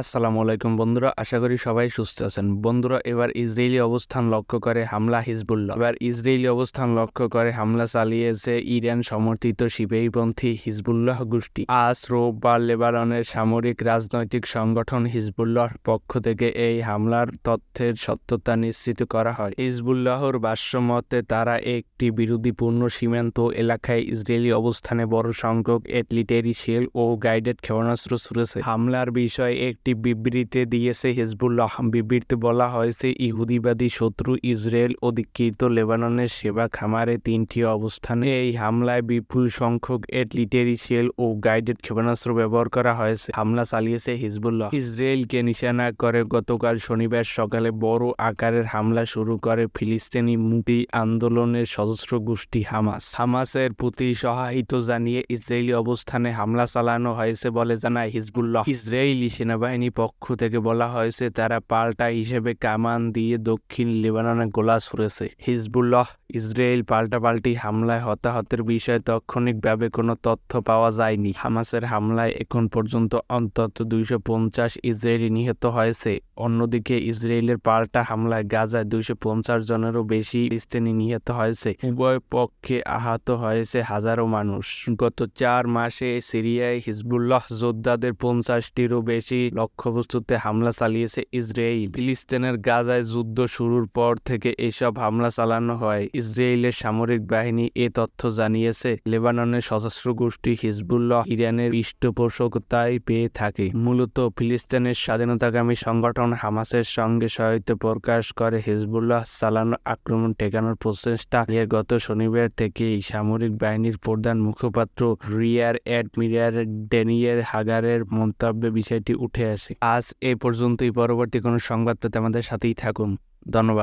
আসসালামু আলাইকুম বন্ধুরা, আশা করি সবাই সুস্থ আছেন। বন্ধুরা, এবার ইসরায়েলি অবস্থান লক্ষ্য করে হামলা হিজবুল্লাহ। এবার ইসরায়েলি অবস্থান লক্ষ্য করে হামলা চালিয়েছে ইরান সমর্থিত শিবেইপন্থী হিজবুল্লাহ গোষ্ঠী। আজ রোববার লেবাননের সামরিক রাজনৈতিক সংগঠন হিজবুল্লাহর পক্ষ থেকে এই হামলার তথ্যের সত্যতা নিশ্চিত করা হয়। হিজবুল্লাহর ভাষ্যমতে, তারা একটি বিরোধীপূর্ণ সীমান্ত এলাকায় ইসরায়েলি অবস্থানে বড় সংখ্যক এটলিটারি শেল ও গাইডেড ক্ষেপণাস্ত্র ছুড়েছে। হামলার বিষয়ে একটি বিবৃতি দিয়েছে হিজবুল্লাহ। বিবৃতি বলা হয়েছে, ইহুদিবাদী শত্রু ইসরায়েল অধিকৃত লেবাননের সেবা খামারে তিনটি অবস্থানে এই হামলায় বিপুল সংখ্যক এটলিটারি শেল ও গাইডেড ক্ষেপণাস্ত্র ব্যবহার করা হয়েছে। হামলা চালিয়েছে হিজবুল্লাহ। ইসরায়েলকে নিশানা করে গতকাল শনিবার সকালে বড় আকারের হামলা শুরু করে ফিলিস্তিনি মুক্তি আন্দোলনের সশস্ত্র গোষ্ঠী হামাস। হামাসের প্রতি সহায়িত জানিয়ে ইসরায়েলি অবস্থানে হামলা চালানো হয়েছে বলে জানায় হিজবুল্লাহ। ইসরায়েলি সেনাবাহিনী পক্ষ থেকে বলা হয়েছে, তারা পাল্টা হিসেবে কামান দিয়ে দক্ষিণ লেবাননে গোলা ছুড়েছে। হিজবুল্লাহ, ইসরায়েল পাল্টাপাল্টি হামলায় হতাহতের বিষয়ে তাৎক্ষণিকভাবে কোনো তথ্য পাওয়া যায়নি। হামাসের হামলায় এখন পর্যন্ত অন্তত দুইশো পঞ্চাশ ইসরায়েলি নিহত হয়েছে। অন্যদিকে ইসরায়েলের পাল্টা হামলায় গাজায় দুইশো পঞ্চাশ জনেরও বেশি ফিলিস্তিনি নিহত হয়েছে। উভয় পক্ষে আহত হয়েছে হাজারো মানুষ। গত চার মাসে সিরিয়ায় হিজবুল্লাহ যোদ্ধাদের পঞ্চাশটিরও বেশি লক্ষ্যবস্তুতে হামলা চালিয়েছে ইসরায়েল। ফিলিস্তিনের গাজায় যুদ্ধ শুরুর পর থেকে এসব হামলা চালানো হয়। ইসরায়েলের সামরিক বাহিনী এ তথ্য জানিয়েছে, লেবাননের সশস্ত্র গোষ্ঠী হিজবুল্লাহ ইরানের পৃষ্ঠপোষকতায় পেয়ে থাকে। মূলত ফিলিস্তিনের স্বাধীনতাকামী সংগঠন হামাসের সঙ্গে সহায়তা প্রকাশ করে হিজবুল্লাহ চালানো আক্রমণ ঠেকানোর প্রচেষ্টা। গত শনিবার থেকেই সামরিক বাহিনীর প্রধান মুখপাত্র রিয়ার অ্যাডমিরাল ড্যানিয়েল হাগারের মন্তব্যে বিষয়টি উঠে আসে আজ এ পর্যন্তই। পরবর্তী কোনো সংবাদ পেতে আমাদের সাথেই থাকুন। ধন্যবাদ।